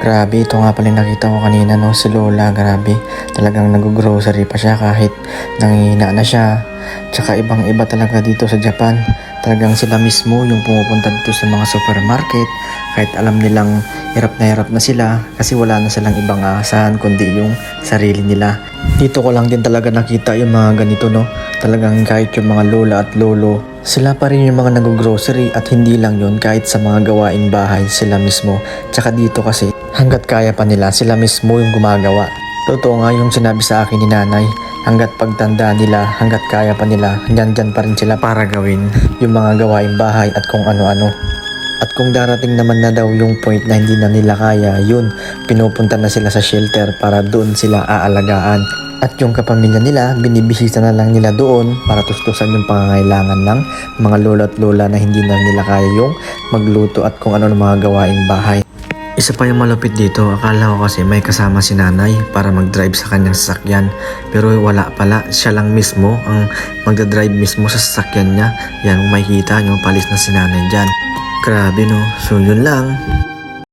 Grabe, ito nga pala nakita ko kanina no, si Lola, grabe. Talagang nag-grocery pa siya kahit nangihina na siya. Tsaka ibang iba talaga dito sa Japan. Talagang sila mismo yung pumupunta dito sa mga supermarket kahit alam nilang hirap na hirap na sila kasi wala na silang ibang aasahan kundi yung sarili nila. Dito ko lang din talaga nakita yung mga ganito no. Talagang kahit yung mga lola at lolo, sila pa rin yung mga nag-grocery at hindi lang yun kahit sa mga gawaing bahay sila mismo. Tsaka dito kasi hanggat kaya pa nila sila mismo yung gumagawa. Totoo nga yung sinabi sa akin ni nanay, hanggat pagtanda nila, hanggat kaya pa nila, hanggang dyan pa rin sila para gawin yung mga gawaing bahay at kung ano-ano. At kung darating naman na daw yung point na hindi na nila kaya, yun, pinupunta na sila sa shelter para doon sila aalagaan. At yung kapamilya nila, binibisita na lang nila doon para tustusan yung pangangailangan ng mga lola at lola na hindi na nila kaya yung magluto at kung ano ng mga gawaing bahay. Isa pa yung malupit dito, akala ko kasi may kasama si nanay para mag-drive sa kanyang sasakyan. Pero wala pala, siya lang mismo ang magdadrive mismo sa sasakyan niya. Yan, kung makikita nyo, palis na si nanay dyan. Grabe no, so yun lang.